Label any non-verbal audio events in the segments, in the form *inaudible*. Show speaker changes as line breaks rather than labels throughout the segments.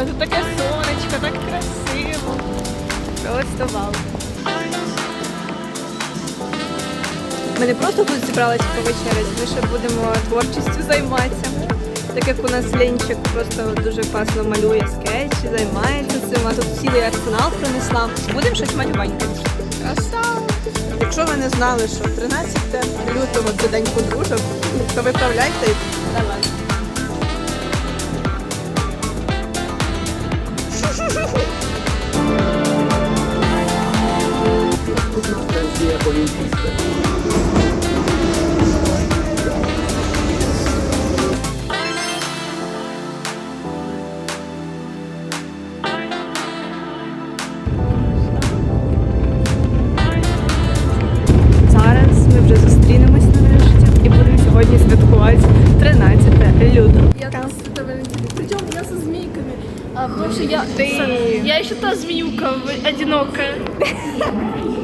Боже, таке сонечко, так красиво. Просто вау. Ми не просто тут зібралися повечеряти, ми ще будемо творчістю займатися. Так як у нас Ленчик просто дуже класно малює скетчі, займається цим, а тут цілий арсенал принесла. Будемо щось малювати.
Краса! Якщо ви не знали, що 13 лютого це день подружок, то виправляйте і
Давай.
Больше я...
Ты-
Я еще та змеюка одинокая. *laughs*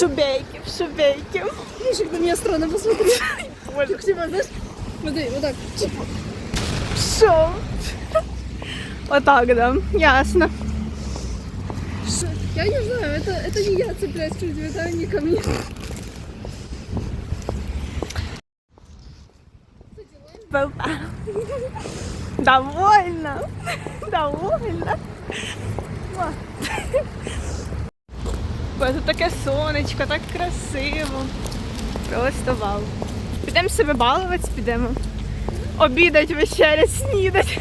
Шубейки, шубейки.
Мужик на меня странно посмотрел. Боже. Типа, знаешь, смотри, вот так. Типа,
Що? Отак, да. Ясно.
Я не знаю, это, это не я цепляюсь к людям, это они ко мне.
Довольно. Довольно. Боже, тут таке сонечко, так красиво. Просто вау. Підемо себе балуватись, підемо. Обідать, вечерять, снідать.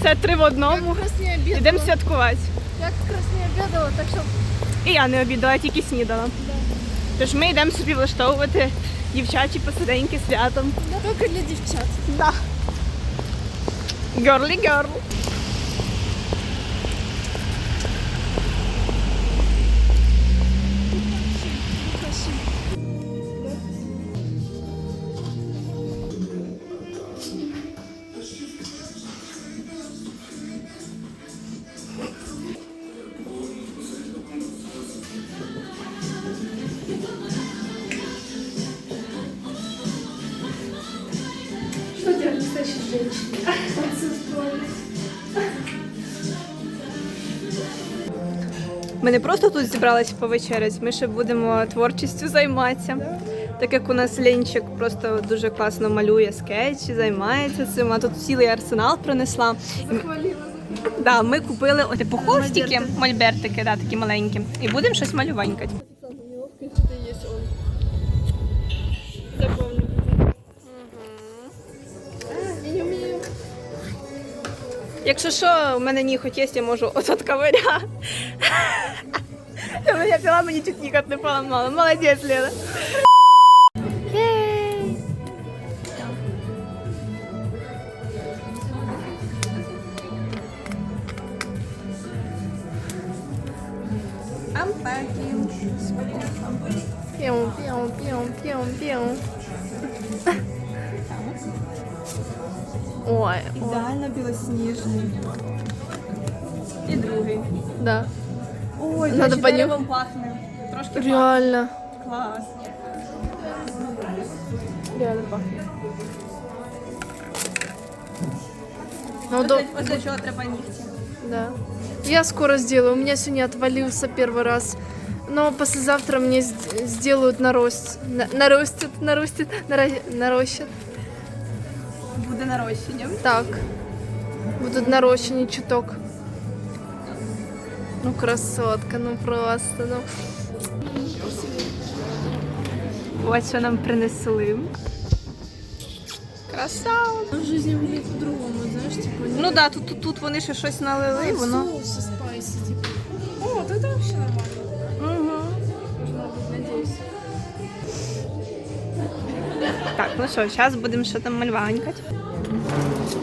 Все три в одному. Ідемо святкувати.
Я как раз не обедала, так что...
І я не обідала, тільки снідала. Тож ми йдемо собі влаштовувати дівчачі посиденьки святом.
Только для девчат.
Да. Герлі герл. Ми не просто тут зібралися повечеряти, ми ще будемо творчістю займатися. Так як у нас Ленчик просто дуже класно малює скетчі, займається цим, а тут цілий арсенал принесла.
Захвалила.
Да, ми купили от холстики, мольбертики, да, такі маленькі, і будемо щось малюванькати. Якщо що, у мене ніхоть є, я можу от от ковиря. Я пила, мені чуть нікот не поламала. Молодець, Лена.
ампаки.
Пиу, пиу, пиу, пиу. Ой, ой,
Ідеально білосніжний. І другий.
да.
Ой,
Надо
точно,
понюх-
деревом пахне. Трошки пахне.
Реально.
Клас.
Реально пахнет. Ну,
Ось
до...
для- Ось для чого треба нігті.
Да. Я скоро сделаю. У меня сегодня отвалился первый раз. Но послезавтра мне с- сделают нарост... на- наростят, наростят, наро- нарощат.
Буде нарощення.
Так. Будут нарощены чуток. Ну, красотка, ну просто, ну.
Ось що нам принесли. Краса!
В жизни выглядит по-другому, знаешь, типа... не-
Ну да, тут, тут, тут вони ще щось налили, воно.
Соусы спайси, типа. О, тогда вообще нормально.
Угу.
Должно быть, надеюсь.
Так, ну що, зараз будемо що там sa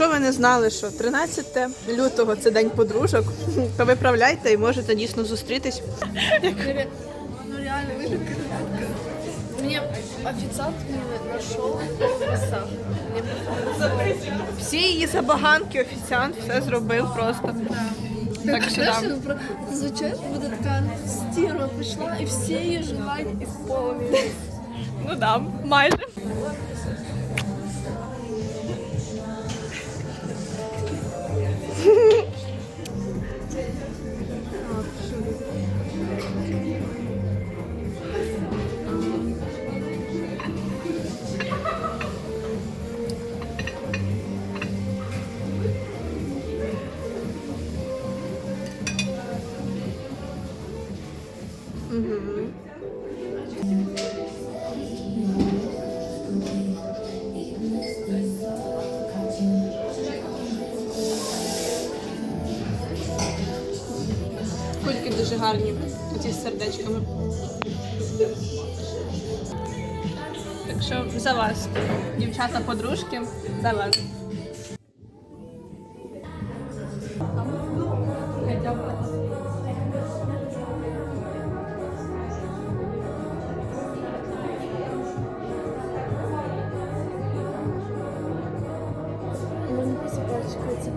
Якщо ви не знали, що 13 лютого це день подружок, *laughs* то виправляйте і можете дійсно зустрітись.
Ну реально, как Мне официант нашел
Всі її забаганки, офіціант все зробив просто. Так що
Знаешь,
да.
ну, про- звучит, вот такая стерва пришла, и все ее желания.
Ну да, майже.
Кульки дуже гарні, оці з сердечками. Так що за вас, дівчата-подружки, за вас.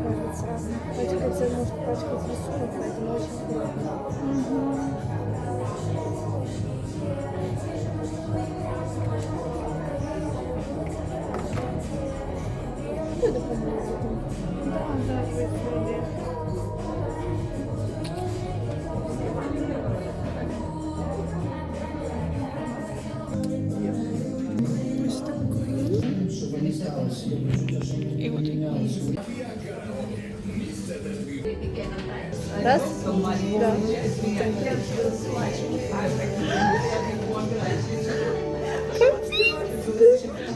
Кажется. Пачкается, может пачкать рисунок, поэтому очень аккуратно. Буду помыть потом. Да, да,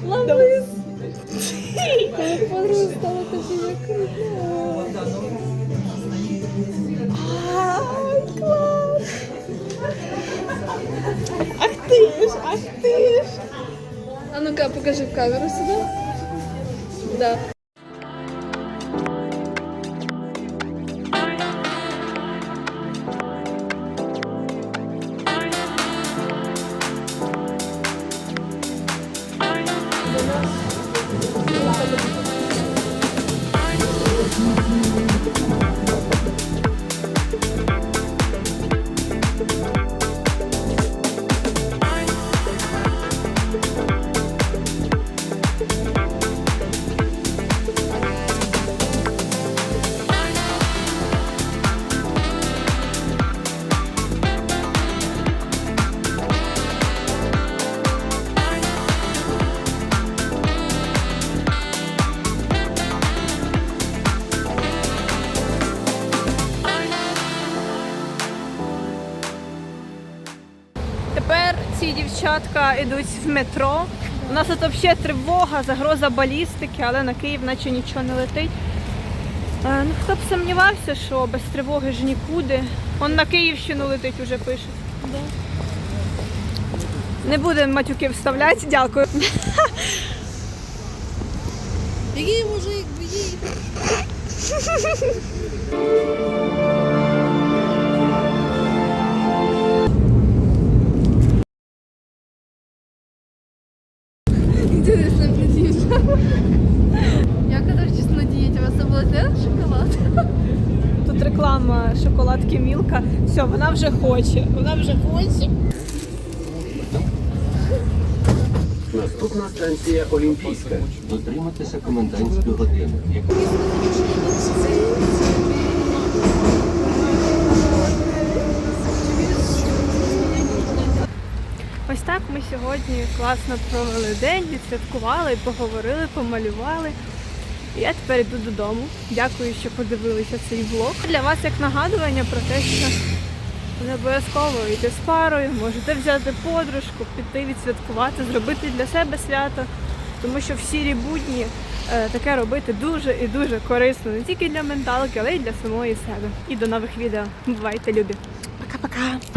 Ловис! Как подруга стала такими
Ах ти ж, ах ти ж.
А ну-ка, покажи в камеру сюда. Да.
Дівчатка йдуть в метро. У нас тут взагалі тривога, загроза балістики, але на Київ наче нічого не летить. Е, Ну, хто б сумнівався, що без тривоги ж нікуди. Он на Київщину летить, уже пишуть. Не будемо матюки вставляти, дякую.
Беги, мужик, беги. *laughs*
Все, вона вже хоче. Вона вже хоче.
Наступна станція Олімпійська.
Дотриматися комендантської години.
Ось так ми сьогодні класно провели день, відсвяткували, поговорили, помалювали. І Я тепер йду додому. Дякую, що подивилися цей влог. Для вас як нагадування про те, що не обов'язково йти з парою, можете взяти подружку, піти відсвяткувати, зробити для себе свято, тому що в сірі будні е, таке робити дуже і дуже корисно не тільки для менталки, але й для самої себе. І до нових відео. Бувайте, любі. Пока-пока!